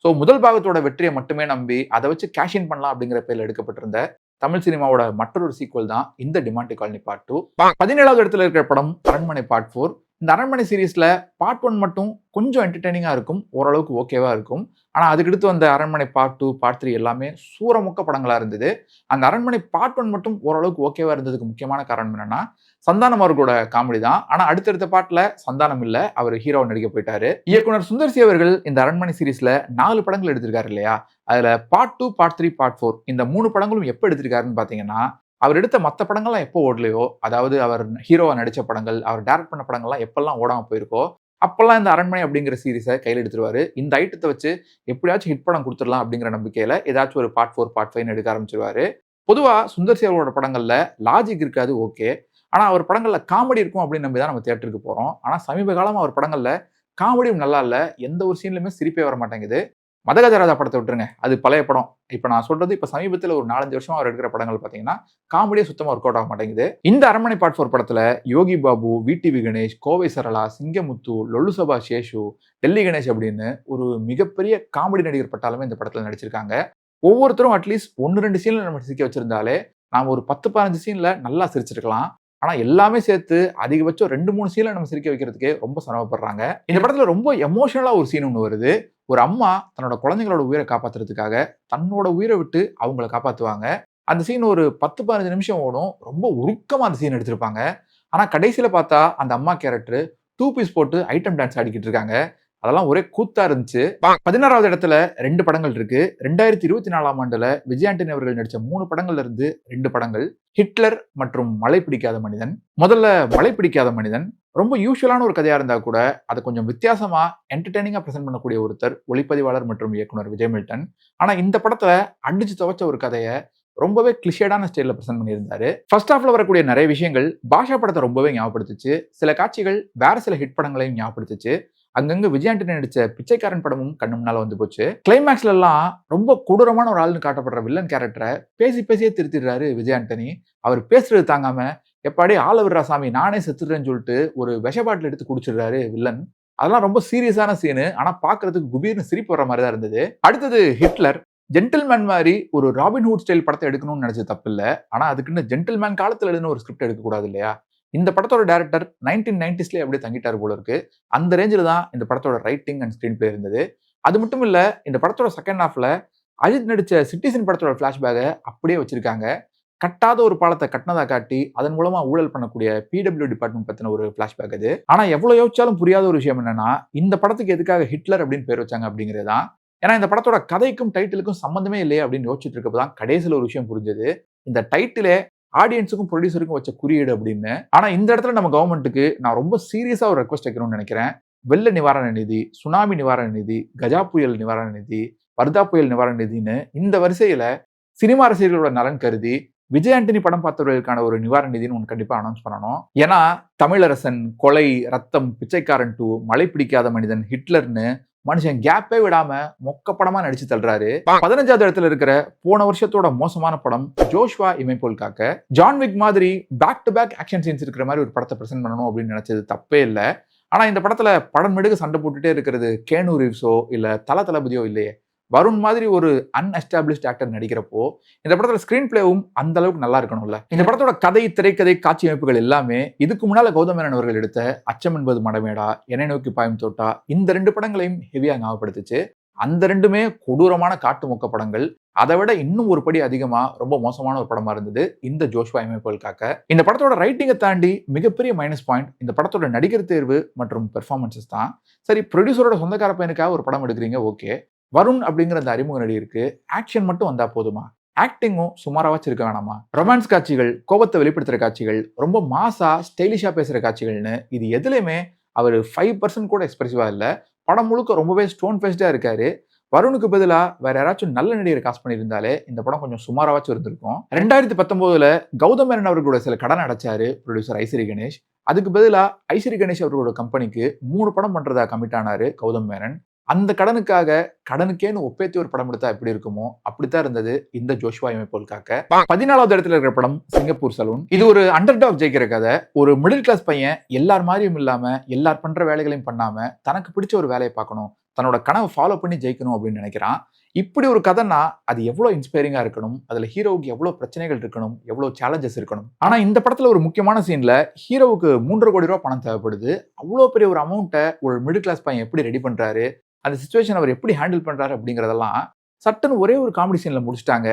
Speaker 1: ஸோ முதல் பாகத்தோட வெற்றியை மட்டுமே நம்பி அதை வச்சு கேஷ் இன் பண்ணலாம் அப்படிங்கிற பேரில் எடுக்கப்பட்டிருந்த தமிழ் சினிமாவோட மற்றொரு சீக்வல் தான் இந்த டிமாண்டி காலனி பார்ட் டூ பதினேழாவது இடத்துல இருக்கிற படம் அரண்மனை பார்ட் ஃபோர் இந்த அரண்மனை சீரீஸ்ல பார்ட் ஒன் மட்டும் கொஞ்சம் என்டர்டெய்னிங்கா இருக்கும். ஓரளவுக்கு ஓகேவா இருக்கும். ஆனால் அதுக்கடுத்து வந்த அரண்மனை பார்ட் டூ பார்ட் த்ரீ எல்லாமே சூரமுக்க படங்களாக இருந்தது. அந்த அரண்மனை பார்ட் ஒன் மட்டும் ஓரளவுக்கு ஓகேவாக இருந்ததுக்கு முக்கியமான காரணம் என்னன்னா சந்தானம் அவர்களோட காமெடி தான். ஆனால் அடுத்தடுத்த பாட்டில் சந்தானம் இல்லை அவர் ஹீரோ நடிக்க போயிட்டாரு. இயக்குனர் சுந்தர்சி அவர்கள் இந்த அரண்மனை சீரீஸில் நாலு படங்கள் எடுத்திருக்காரு இல்லையா? அதில் part two part three part four இந்த மூணு படங்களும் எப்போ எடுத்திருக்காருன்னு பார்த்தீங்கன்னா அவர் எடுத்த மற்ற படங்கள்லாம் எப்போ ஓடலையோ அதாவது அவர் ஹீரோவாக நடித்த படங்கள் அவர் டேரக்ட் பண்ண படங்கள்லாம் எப்பெல்லாம் ஓடாமல் போயிருக்கோ அப்போல்லாம் இந்த அரண்மனை அப்படிங்கிற சீரிஸை கையில் எடுத்துருவாரு. இந்த ஐட்டத்தை வச்சு எப்படியாச்சும் ஹிட் படம் கொடுத்துடலாம் அப்படிங்கிற நம்பிக்கையில் ஏதாச்சும் ஒரு பார்ட் ஃபோர் பார்ட் ஃபைவ்னு எடுக்க ஆரம்பிச்சிருவாரு. பொதுவாக சுந்தர் சேவரோட படங்களில் லாஜிக் இருக்காது ஓகே ஆனால் அவர் படங்களில் காமெடி இருக்கும் அப்படின்னு நம்பி தான் நம்ம தேட்டருக்கு போகிறோம் ஆனால் சமீப காலமாக அவர் படங்களில் காமெடியும் நல்லா இல்லை எந்த ஒரு சீன்லையுமே சிரிப்பே வர மாட்டேங்குது மதகஜராஜா படத்தை விட்டுருங்க. அது பழைய படம். இப்போ நான் சொல்றது இப்போ சமீபத்தில் ஒரு நாலஞ்சு வருஷம் அவர் எடுக்கிற படங்கள் பார்த்தீங்கன்னா காமெடியே சுத்தமாக ஒர்க் அவுட் ஆக மாட்டேங்குது. இந்த அரண்மனை பார்ட் ஃபோர் படத்தில் யோகி பாபு விடிவி கணேஷ் கோவை சரளா சிங்கமுத்து லொல்லுசபா சேஷு டெல்லி கணேஷ் அப்படின்னு ஒரு மிகப்பெரிய காமெடி நடிகர் பட்டாலுமே இந்த படத்தில் நடிச்சிருக்காங்க. ஒவ்வொருத்தரும் அட்லீஸ்ட் ஒன்று ரெண்டு சீனில் நம்ம சிரிக்க வச்சிருந்தாலே நாம் ஒரு பத்து பதினஞ்சு சீனில் நல்லா சிரிச்சிருக்கலாம். ஆனால் எல்லாமே சேர்த்து அதிகபட்சம் ரெண்டு மூணு சீனை நம்ம சிரிக்க வைக்கிறதுக்கே ரொம்ப சிரமப்படுறாங்க. இந்த படத்தில் ரொம்ப எமோஷனலாக ஒரு சீன் ஒன்று வருது. ஒரு அம்மா தன்னோட குழந்தைங்களோட உயிரை காப்பாத்துறதுக்காக தன்னோட உயிரை விட்டு அவங்கள காப்பாற்றுவாங்க அந்த சீன் ஒரு பத்து பதினஞ்சு நிமிஷம் ஓடும். ரொம்ப உருக்கமாக அந்த சீன் எடுத்திருப்பாங்க. ஆனால் கடைசியில் பார்த்தா அந்த அம்மா கேரக்டர் டூ பீஸ் போட்டு ஐட்டம் டான்ஸ் ஆடிக்கிட்டு இருக்காங்க. அதெல்லாம் ஒரே கூத்தா இருந்துச்சு. பதினாறாவது இடத்துல ரெண்டு படங்கள் இருக்கு. ரெண்டாயிரத்தி இருபத்தி நாலாம் ஆண்டுல விஜய் ஆண்டனி அவர்கள் நடிச்ச மூணு படங்கள்ல இருந்து ரெண்டு படங்கள். ஹிட்லர் மற்றும் மழை பிடிக்காத மனிதன். முதல்ல மழை பிடிக்காத மனிதன். ரொம்ப யூஸ்வலான ஒரு கதையா இருந்தா கூட அதை கொஞ்சம் வித்தியாசமா என்டர்டைனிங்கா பிரசென்ட் பண்ணக்கூடிய ஒருத்தர் ஒளிப்பதிவாளர் மற்றும் இயக்குனர் விஜய் மில்டன். ஆனா இந்த படத்துல அடிச்சு துவைச்ச ஒரு கதையை ரொம்பவே கிளிஷேடான ஸ்டைலில் ப்ரெசென்ட் பண்ணியிருந்தாரு. ஃபர்ஸ்ட் ஹாஃப்ல வரக்கூடிய நிறைய விஷயங்கள் பாஷா படத்தை ரொம்பவே ஞாபகப்படுத்துச்சு. சில காட்சிகள் வேற சில ஹிட் படங்களையும் ஞாபகப்படுத்துச்சு. அங்கங்க விஜய் நடிச்ச பிச்சைக்காரன் படமும் கண்ணு முன்னால வந்து போச்சு. கிளைமேக்ஸ்ல எல்லாம் ரொம்ப கொடூரமான ஒரு ஆள்னு காட்டப்படுற வில்லன் கேரக்டரை பேசி பேசியே திருத்திடுறாரு விஜயாண்டனி அவர் பேசுறது தாங்காம எப்பாடி ஆள சாமி நானே செத்துடுறேன்னு சொல்லிட்டு ஒரு விஷ பாட்டில் எடுத்து குடிச்சிடுறாரு வில்லன் அதெல்லாம் ரொம்ப சீரியஸான சீனு ஆனா பாக்குறதுக்கு குபீர்னு சிரிப்பு வர மாதிரி தான் இருந்தது. அடுத்தது ஹிட்லர். ஜென்டில்மேன் மாதிரி ஒரு ராபின்ஹுட் ஸ்டைல் படத்தை எடுக்கணும்னு நினைச்சது தப்பு இல்லை. ஆனா அதுக்குன்னு ஜென்டில்மேன் காலத்துல எழுதின ஒரு ஸ்கிரிப்ட் எடுக்கக்கூடாது இல்லையா? இந்த படத்தோட டேரக்டர் நைன்டீன் நைன்டிஸ்லேயே அப்படியே தங்கிட்டார் போல இருக்கு. அந்த ரேஞ்சில் தான் இந்த படத்தோட ரைட்டிங் அண்ட் ஸ்க்ரீன் பிளே இருந்தது. அது மட்டும் இல்லை இந்த படத்தோட செகண்ட் ஹாஃப்ல அஜித் நடித்த சிட்டிசன் படத்தோட ஃப்ளாஷ்பேக்கை அப்படியே வச்சிருக்காங்க. கட்டாத ஒரு பாலத்தை கட்டினதா காட்டி அதன் மூலமா ஊழல் பண்ணக்கூடிய பிடபிள்யூ டிபார்ட்மெண்ட் பத்தின ஒரு ஃபிளாஷ்பேக் அது. ஆனா எவ்வளவு யோசிச்சாலும் புரியாத ஒரு விஷயம் என்னன்னா இந்த படத்துக்கு எதுக்காக ஹிட்லர் அப்படின்னு பேர் வச்சாங்க அப்படிங்கிறது தான். ஏன்னா இந்த படத்தோட கதைக்கும் டைட்டிலுக்கும் சம்மந்தமே இல்லையே அப்படின்னு யோசிச்சுட்டு இருக்கப்போ தான் கடைசியில் ஒரு விஷயம் புரிஞ்சது. இந்த டைட்டிலே ஆடியன்ஸுக்கும் ப்ரொடியூசருக்கும் வச்ச குறியீடு அப்படின்னு. ஆனால் இந்த இடத்துல நம்ம கவர்மெண்ட்டுக்கு நான் ரொம்ப சீரியஸாக ஒரு ரெக்வஸ்ட் வைக்கணும்னு நினைக்கிறேன். வெள்ள நிவாரண நிதி சுனாமி நிவாரண நிதி கஜா புயல் நிவாரண நிதி வர்தா புயல் நிவாரண நிதின்னு இந்த வரிசையில் சினிமா ரசிகர்களோட நலன் கருதி விஜய் ஆண்டனி படம் பார்த்தவர்களுக்கான ஒரு நிவாரண நிதினு ஒன்று கண்டிப்பாக அனௌன்ஸ் பண்ணணும். ஏன்னா தமிழரசன் கொலை ரத்தம் பிச்சைக்காரன் டூ மழை பிடிக்காத மனிதன் ஹிட்லர்னு மனுஷன் கேப்பே விடாம மொக்க படமா நடிச்சு தள்ளுறாரு. பதினஞ்சாவது இடத்துல இருக்கிற போன வருஷத்தோட மோசமான படம் ஜோஷ்வா இமைப்போல் காக்க. ஜான்விக் மாதிரி back to back action scenes இருக்கிற மாதிரி ஒரு படத்தை பிரசென்ட் பண்ணணும் அப்படின்னு நினைச்சது தப்பே இல்லை. ஆனா இந்த படத்துல படம் மெடுக்கு சண்டை போட்டுட்டே இருக்கிறது கேனு ரீவ்ஸோ இல்ல தல தளபதியோ இல்லையே. வருண் மாதிரி ஒரு அன்எஸ்டாப்ளிஷ்ட் ஆக்டர் நடிக்கிறப்போ இந்த படத்தில் ஸ்க்ரீன் பிளேவும் அந்த அளவுக்கு நல்லா இருக்கணும்ல. இந்த படத்தோட கதை திரைக்கதை காட்சி அமைப்புகள் எல்லாமே இதுக்கு முன்னால கௌதம் மேனன் அவர்கள் எடுத்த அச்சம் என்பது மடமேடா என்னை நோக்கி பாயும் தோட்டா இந்த ரெண்டு படங்களையும் ஹெவியாக ஞாபகப்படுத்துச்சு. அந்த ரெண்டுமே கொடூரமான காட்டு மொக்க படங்கள். அதை விட இன்னும் ஒரு படி அதிகமாக ரொம்ப மோசமான ஒரு படமாக இருந்தது இந்த ஜோஷ்வா அமைப்புகளுக்காக. இந்த படத்தோட ரைட்டிங்கை தாண்டி மிகப்பெரிய மைனஸ் பாயிண்ட் இந்த படத்தோட நடிகர் தேர்வு மற்றும் பெர்ஃபார்மன்சஸ் தான். சரி ப்ரொடியூசரோட சொந்தக்கார பையனுக்காக ஒரு படம் எடுக்கிறீங்க ஓகே வருண் அப்படிங்கிற அந்த அறிமுக நடிகருக்கு ஆக்ஷன் மட்டும் வந்தா போதுமா? ஆக்டிங்கும் சுமாராவாச்சும் வச்சிருக்க வேணாமா? ரொமான்ஸ் காட்சிகள் கோபத்தை வெளிப்படுத்துகிற காட்சிகள் ரொம்ப மாசா ஸ்டைலிஷா பேசுகிற காட்சிகள்னு இது எதுலையுமே அவர் ஃபைவ் பர்சன்ட் கூட எக்ஸ்பிரசிவாக இல்லை. படம் முழுக்க ரொம்பவே ஸ்டோன் ஃபேஸ்டாக இருக்காரு. வருணுக்கு பதிலாக வேற யாராச்சும் நல்ல நடிகர் காஸ்ட் பண்ணியிருந்தாலே இந்த படம் கொஞ்சம் சுமாராவாச்சும் இருந்திருக்கும். ரெண்டாயிரத்தி பத்தொன்பதுல கௌதம் மேனன் அவர்களோட சில கடன் அடைச்சாரு ப்ரொடியூசர் ஐஸ்வரி கணேஷ். அதுக்கு பதிலாக ஐஸ்வரி கணேஷ் அவர்களோட கம்பெனிக்கு மூணு படம் பண்ணுறதா கமிட் ஆனாரு கௌதம் மேனன். அந்த கடனுக்காக கடனுக்கேன்னு ஒப்பேத்தி ஒரு படம் எடுத்தா எப்படி இருக்குமோ அப்படித்தான் இருந்தது இந்த ஜோஷ்வா இமைப்போல் காக்க. பதினாலாவது இடத்துல இருக்கிற படம் சிங்கப்பூர் சலூன். இது ஒரு அண்டர் டாக் ஜெயிக்கிற கதை. ஒரு மிடில் கிளாஸ் பையன் எல்லார் மாதிரியும் இல்லாம எல்லார் பண்ற வேலைகளையும் பண்ணாம தனக்கு பிடிச்ச ஒரு வேலையை பார்க்கணும் தன்னோட கனவை ஃபாலோ பண்ணி ஜெயிக்கணும் அப்படின்னு நினைக்கிறான். இப்படி ஒரு கதைனா அது எவ்வளவு இன்ஸ்பைரிங்கா இருக்கணும் அதுல ஹீரோவுக்கு எவ்வளவு பிரச்சனைகள் இருக்கணும் எவ்வளவு சேலஞ்சஸ் இருக்கணும். ஆனா இந்த படத்துல ஒரு முக்கியமான சீன்ல ஹீரோவுக்கு மூன்றரை கோடி ரூபாய் பணம் தேவைப்படுது. அவ்வளோ பெரிய ஒரு அமௌண்ட்டை ஒரு மிடில் கிளாஸ் பையன் எப்படி ரெடி பண்றாரு? அந்த சுச்சுவேஷன் அவர் எப்படி ஹேண்டில் பண்ணுறாரு அப்படிங்கிறதெல்லாம் சட்டுன்னு ஒரே ஒரு காமெடி சீனில் முடிச்சிட்டாங்க.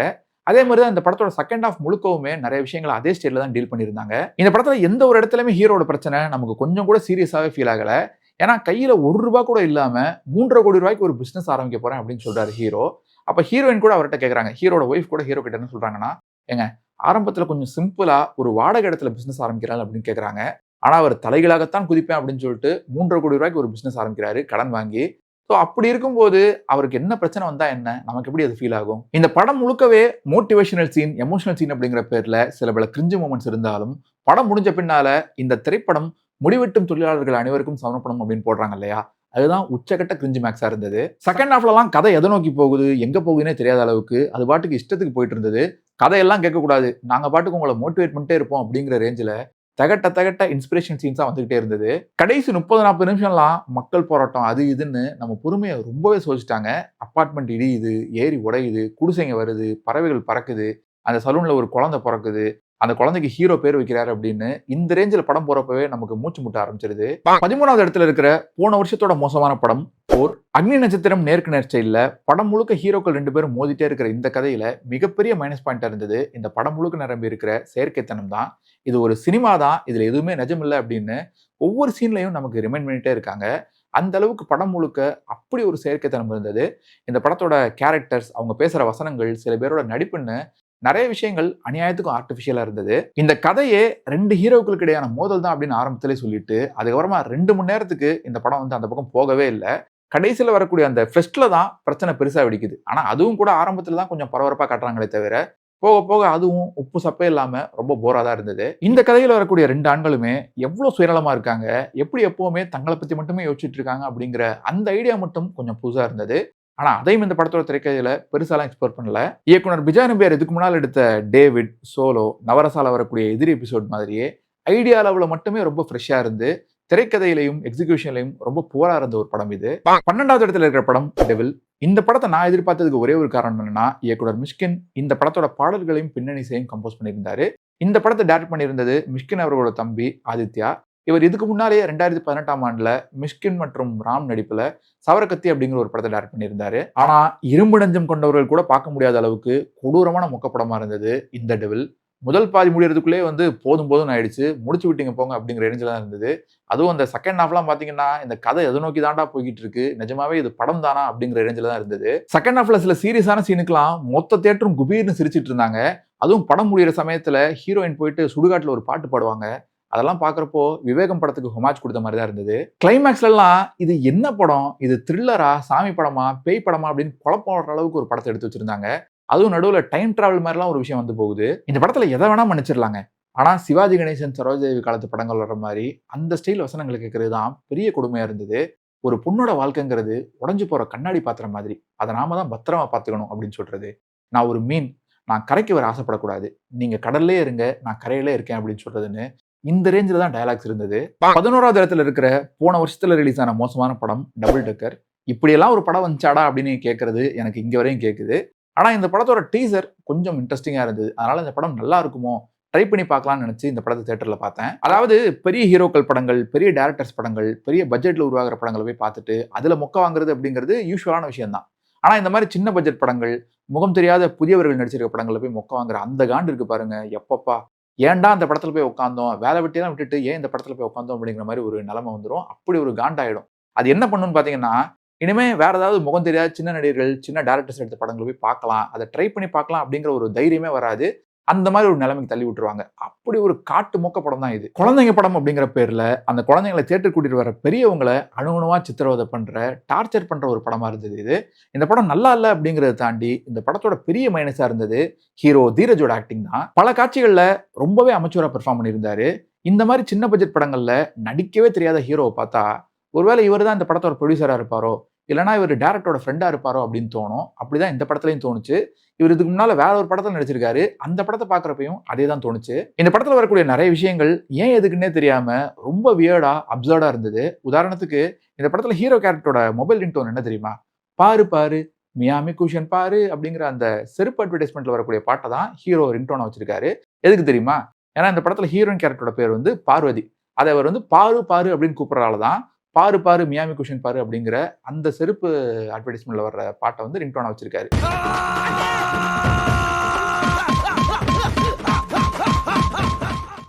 Speaker 1: அதே மாதிரி தான் இந்த படத்தோட செகண்ட் ஆஃப் முழுக்கவுமே நிறைய விஷயங்களை அதே ஸ்டைல தான் டீல் பண்ணியிருந்தாங்க. இந்த படத்தில் எந்த ஒரு இடத்துலையுமே ஹீரோட பிரச்சனை நமக்கு கொஞ்சம் கூட சீரியஸாகவே ஃபீல் ஆகலை. ஏன்னா கையில் ஒரு ரூபா கூட இல்லாமல் மூன்றரை கோடி ரூபாய்க்கு ஒரு பிஸ்னஸ் ஆரம்பிக்க போகிறேன் அப்படின்னு சொல்கிறாரு ஹீரோ அப்போ ஹீரோயின் கூட அவர்கிட்ட கேட்குறாங்க ஹீரோட ஒய்ஃப் கூட ஹீரோ கிட்ட என்ன சொல்கிறாங்கன்னா ஏங்க ஆரம்பத்தில் கொஞ்சம் சிம்பிளாக ஒரு வாடகை இடத்துல பிஸ்னஸ் ஆரம்பிக்கிறாள் அப்படின்னு கேட்குறாங்க ஆனால் அவர் தலைகளாகத்தான் குதிப்பேன் அப்படின்னு சொல்லிட்டு மூன்றரை கோடி ரூபாய்க்கு ஒரு பிஸ்னஸ் ஆரம்பிக்கிறாரு கடன் வாங்கி. ஸோ அப்படி இருக்கும்போது அவருக்கு என்ன பிரச்சனை வந்தால் என்ன? நமக்கு எப்படி அது ஃபீல் ஆகும்? இந்த படம் முழுக்கவே மோட்டிவேஷனல் சீன் எமோஷனல் சீன் அப்படிங்கிற பேரில் சில பல கிரிஞ்சு மூமெண்ட்ஸ் இருந்தாலும் படம் முடிஞ்ச பின்னால் இந்த திரைப்படம் முடிவெட்டும் தொழிலாளர்கள் அனைவருக்கும் சமர்ப்பணம் அப்படின்னு போடுறாங்க இல்லையா? அதுதான் உச்சகட்ட கிரிஞ்சு மேக்ஸாக இருந்தது. செகண்ட் ஹாஃப்லலாம் கதை எதை நோக்கி போகுது? எங்கே போகுதுன்னே தெரியாத அளவுக்கு அது பாட்டுக்கு இஷ்டத்துக்கு போயிட்டு இருந்தது. கதையெல்லாம் கேட்கக்கூடாது. நாங்கள் பாட்டுக்கு உங்களை மோட்டிவேட் பண்ணிட்டே இருப்போம் அப்படிங்கிற ரேஞ்சில் தகட்ட தகட்ட இன்ஸ்பிரேஷன் சீன்ஸாக வந்துகிட்டே இருந்தது. கடைசி முப்பது நாற்பது நிமிஷம்லாம் மக்கள் போராட்டம் அது இதுன்னு நம்ம பொறுமையை ரொம்பவே சோதிச்சிட்டாங்க. அப்பார்ட்மெண்ட் இடியுது ஏரி உடையுது குடிசைங்க வருது பறவைகள் பறக்குது அந்த சலூன்ல ஒரு குழந்தை பிறக்குது அந்த குழந்தைக்கு ஹீரோ பேர் வைக்கிறாரு அப்படின்னு இந்த ரேஞ்சில் படம் போறப்பவே நமக்கு மூச்சு முட்ட ஆரம்பிச்சிருது. பதிமூணாவது இடத்துல இருக்கிற போன வருஷத்தோட மோசமான படம் போர் அக்னி நட்சத்திரம் நேருக்கு நேர்ச்சையில் படம் முழுக்க ஹீரோக்கள் ரெண்டு பேரும் மோதிட்டே இருக்கிற இந்த கதையில் மிகப்பெரிய மைனஸ் பாயிண்டா இருந்தது. இந்த படம் முழுக்க நிரம்பி இருக்கிற செயற்கைத்தனம் தான். இது ஒரு சினிமா தான். இதில் எதுவுமே நிஜம் இல்லை அப்படின்னு ஒவ்வொரு சீன்லையும் நமக்கு ரிமைண்ட் பண்ணிகிட்டே இருக்காங்க. அந்த அளவுக்கு படம் முழுக்க அப்படி ஒரு செயற்கைத்தனம் இருந்தது. இந்த படத்தோட கேரக்டர்ஸ் அவங்க பேசுகிற வசனங்கள் சில பேரோட நடிப்புன்னு நிறைய விஷயங்கள் அநியாயத்துக்கும் ஆர்டிஃபிஷியலாக இருந்தது. இந்த கதையே ரெண்டு ஹீரோக்களுக்கு இடையான மோதல் தான் அப்படின்னு ஆரம்பத்திலே சொல்லிட்டு அதுக்கப்புறமா ரெண்டு மணி நேரத்துக்கு இந்த படம் வந்து அந்த பக்கம் போகவே இல்லை. கடைசியில் வரக்கூடிய அந்த ஃபெஸ்ட்டில் தான் பிரச்சனை பெருசாக வெடிக்குது. ஆனால் அதுவும் கூட ஆரம்பத்தில் தான் கொஞ்சம் பரபரப்பாக காட்டுறாங்களே தவிர போக போக அதுவும் உப்பு சப்பே இல்லாமல் ரொம்ப போராக தான் இருந்தது. இந்த கதையில் வரக்கூடிய ரெண்டு ஆண்களுமே எவ்வளோ சுயநலமாக இருக்காங்க? எப்படி எப்போவுமே தங்களை பற்றி மட்டுமே யோசிச்சுட்டு இருக்காங்க அப்படிங்கிற அந்த ஐடியா மட்டும் கொஞ்சம் புதுசாக இருந்தது. ஆனால் அதையும் இந்த படத்தோட திரைக்கதையில் பெருசாலாம் எக்ஸ்ப்ளோர் பண்ணல. இயக்குனர் பிஜா நம்பியார் இதுக்கு முன்னால் எடுத்த டேவிட் சோலோ நவரசால வரக்கூடிய எதிரி எபிசோட் மாதிரியே ஐடியா லெவலில் மட்டுமே ரொம்ப ஃப்ரெஷ்ஷாக இருந்து திரைக்கதையிலையும் எக்ஸிகியூஷன்லையும் ரொம்ப புவரா இருந்த ஒரு படம் இது. பன்னெண்டாவது இடத்துல இருக்கிற படம் டெவில் இந்த படத்தை நான் எதிர்பார்த்ததுக்கு ஒரே ஒரு காரணம் என்னன்னா இயக்குனர் மிஷ்கின் இந்த படத்தோட பாடல்களையும் பின்னணிசையும் கம்போஸ் பண்ணியிருந்தாரு. இந்த படத்தை டேரக்ட் பண்ணியிருந்தது மிஷ்கின் அவர்களோட தம்பி ஆதித்யா. இவர் இதுக்கு முன்னாலேயே ரெண்டாயிரத்தி பதினெட்டாம் ஆண்டுல மிஷ்கின் மற்றும் ராம் நடிப்புல சவரக்கத்தி அப்படிங்கிற ஒரு படத்தை டேரக்ட் பண்ணியிருந்தாரு. ஆனா இரும்பு நஞ்சம் கொண்டவர்கள் கூட பார்க்க முடியாத அளவுக்கு கொடூரமான மொக்கப்படமா இருந்தது இந்த டெவில் முதல் பாதி முடியறதுக்குள்ளே வந்து போதும் போதும் ஆயிடுச்சு. முடிச்சு விட்டீங்க போங்க அப்படிங்கிற ரேஞ்சில் தான் இருந்தது. அதுவும் அந்த செகண்ட் ஹாஃப்லாம் பார்த்தீங்கன்னா இந்த கதை எதை நோக்கி தாண்டா போய்கிட்டு இருக்கு நிஜமாவே இது படம் தானா? அப்படிங்கிற ரேஞ்சில் தான் இருந்தது. செகண்ட் ஹாஃப்ல சில சீரியஸான சீனுக்கெல்லாம் மொத்த தேட்டரும் குபீர்னு சிரிச்சிட்டு இருந்தாங்க. அதுவும் படம் முடிகிற சமயத்தில் ஹீரோயின் போயிட்டு சுடுகாட்டில் ஒரு பாட்டு பாடுவாங்க. அதெல்லாம் பார்க்குறப்போ விவேகம் படத்துக்கு ஹொமாஜ் கொடுத்த மாதிரி தான் இருந்தது. கிளைமேக்ஸ்லாம் இது என்ன படம்? இது த்ரில்லரா சாமி படமா பேய் படமா அப்படின்னு குழப்பம் அளவுக்கு ஒரு படத்தை எடுத்து வச்சிருந்தாங்க. அதுவும் நடுவில் டைம் டிராவல் மாதிரிலாம் ஒரு விஷயம் வந்து போகுது. இந்த படத்தில் எதை வேணா மன்னிச்சிடலாங்க. ஆனால் சிவாஜி கணேசன் சரோஜதேவி காலத்து படங்கள் வர்ற மாதிரி அந்த ஸ்டைல் வசனங்கள் கேட்கறது தான் பெரிய கொடுமையாக இருந்தது. ஒரு பொண்ணோட வாழ்க்கைங்கிறது உடஞ்சு போகிற கண்ணாடி பாத்திரம் மாதிரி. அதை நாம தான் பத்திரமா பார்த்துக்கணும் அப்படின்னு சொல்றது. நான் ஒரு மீன். நான் கரைக்கு வர ஆசைப்படக்கூடாது. நீங்கள் கடல்லே இருங்க. நான் கரையிலே இருக்கேன் அப்படின்னு சொல்றதுன்னு இந்த ரேஞ்சில் தான் டயலாக்ஸ் இருந்தது. பதினோராவது இடத்துல இருக்கிற போன வருஷத்துல ரிலீஸ் ஆன மோசமான படம் டபுள் டக்கர் இப்படியெல்லாம் ஒரு படம் வந்துச்சாடா அப்படின்னு கேட்கறது எனக்கு இங்க வரையும் கேட்குது. ஆனால் இந்த படத்தோட டீசர் கொஞ்சம் இன்ட்ரெஸ்டிங்காக இருந்தது. அதனால் இந்த படம் நல்லா இருக்குமோ? ட்ரை பண்ணி பார்க்கலாம்னு நினச்சி இந்த படத்தை தேட்டரில் பார்த்தேன். அதாவது பெரிய ஹீரோக்கள் படங்கள் பெரிய டேரக்டர்ஸ் படங்கள் பெரிய பட்ஜெட்டில் உருவாகிற படங்களை போய் பார்த்துட்டு அதில் மொக்க வாங்குறது அப்படிங்கிறது யூஸ்வலான விஷயம்தான். ஆனால் இந்த மாதிரி சின்ன பட்ஜெட் படங்கள் முகம் தெரியாத புதியவர்கள் நடிச்சிருக்க படங்களை போய் மொக்க வாங்குற அந்த காண்டு இருக்கு பாருங்க. எப்பப்பா? ஏன்டா அந்த படத்தில் போய் உட்காந்தோம் வேலை வெட்டியெல்லாம் விட்டுட்டு ஏன் இந்த படத்தில் போய் உட்காந்தோம் அப்படிங்கிற மாதிரி ஒரு நிலமை வந்துடும் அப்படி ஒரு காண்டாயிடும். அது என்ன பண்ணுன்னு பார்த்தீங்கன்னா இனிமேல் வேற ஏதாவது முகம் தெரியாத சின்ன நடிகர்கள் சின்ன டேரக்டர்ஸ் எடுத்த படங்களை போய் பார்க்கலாம். அதை ட்ரை பண்ணி பார்க்கலாம் அப்படிங்கிற ஒரு தைரியமே வராது. அந்த மாதிரி ஒரு நிலைமைக்கு தள்ளி விட்டுருவாங்க. அப்படி ஒரு காட்டு மொக்க படம் தான் இது. குழந்தைங்க படம் அப்படிங்கிற பேரில் அந்த குழந்தைங்களை தேட்டர் கூட்டிட்டு வர பெரியவங்களை அணுகுணுவாக சித்திரவதை பண்ணுற டார்ச்சர் பண்ணுற ஒரு படமாக இருந்தது இது. இந்த படம் நல்லா இல்லை அப்படிங்கிறத தாண்டி இந்த படத்தோட பெரிய மைனஸாக இருந்தது ஹீரோ தீரஜோட ஆக்டிங் தான். பல காட்சிகளில் ரொம்பவே அமைச்சூராக பெர்ஃபார்ம் பண்ணியிருந்தாரு. இந்த மாதிரி சின்ன பட்ஜெட் படங்களில் நடிக்கவே தெரியாத ஹீரோவை பார்த்தா ஒருவேளை இவர் தான் இந்த படத்தோட ப்ரொடியூசராக இருப்பாரோ? இல்லைனா இவர் டேரக்டரோட ஃப்ரெண்டாக இருப்பாரோ அப்படின்னு தோணும். அப்படிதான் இந்த படத்துலையும் தோணுச்சு. இவர் இதுக்கு முன்னால் வேற ஒரு படத்தில் நடிச்சிருக்காரு. அந்த படத்தை பார்க்குறப்பையும் அதே தான் தோணுச்சு. இந்த படத்தில் வரக்கூடிய நிறைய விஷயங்கள் ஏன் எதுக்குன்னே தெரியாமல் ரொம்ப வியர்டாக அப்சர்டாக இருந்தது. உதாரணத்துக்கு இந்த படத்தில் ஹீரோ கேரக்டரோட மொபைல் ரிங்டோன் என்ன தெரியுமா? பாரு பாரு மியாமி குஷன் பாரு அப்படிங்கிற அந்த செருப்பு அட்வர்டைஸ்மெண்ட்ல வரக்கூடிய பாட்டை தான் ஹீரோ ரிங்டோனை வச்சிருக்காரு. எதுக்கு தெரியுமா? ஏன்னா இந்த படத்தில் ஹீரோயின் கேரக்டரோட பேர் வந்து பார்வதி. அதை அவர் வந்து பாரு பாரு அப்படின்னு கூப்பிட்றதால தான் பாரு பாரு மியாமி குஷன் பாரு அப்படிங்கிற அந்த செருப்பு அட்வர்டைஸ்மெண்ட்ல வர்ற பாட்டை வந்து ரிங்டோனா வச்சிருக்காரு.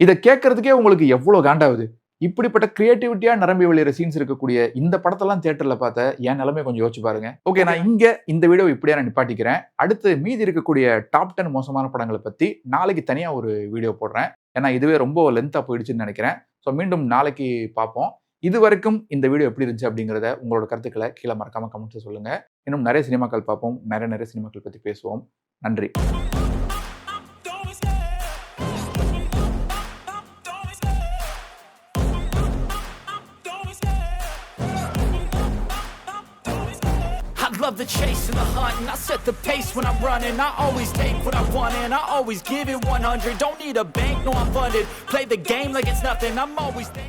Speaker 1: இதை கேட்கறதுக்கே உங்களுக்கு எவ்வளவு காண்டாகுது இப்படிப்பட்ட கிரியேட்டிவிட்டியா நிரம்பி வெளியிற சீன்ஸ் இருக்கக்கூடிய இந்த படத்தெல்லாம் தியேட்டர்ல பார்த்த என் நிலைமை கொஞ்சம் யோசிச்சு பாருங்க. ஓகே நான் இங்க இந்த வீடியோ இப்படியே நான் நிப்பாட்டிக்கிறேன். அடுத்து மீதி இருக்கக்கூடிய டாப் டென் மோசமான படங்களை பத்தி நாளைக்கு தனியா ஒரு வீடியோ போடுறேன். ஏன்னா இதுவே ரொம்ப லென்த்தா போயிடுச்சுன்னு நினைக்கிறேன். ஸோ மீண்டும் நாளைக்கு பார்ப்போம். இது வரைக்கும் இந்த வீடியோ எப்படி இருந்துச்சு அப்படிங்கிறத உங்களோட கருத்துக்களை கீழே மறக்காம கமெண்ட்ஸ் சொல்லுங்க இன்னும் நிறைய சினிமாக்கள் பார்ப்போம் நிறைய நிறைய சினிமாக்கள் பற்றி பேசுவோம் நன்றி
Speaker 2: love the chase and the hunt, and I set the pace when I'm running. I always take what I want, and I always give it 100. Don't need a bank, no, I'm funded. Play the game like it's nothing. I'm always thankful.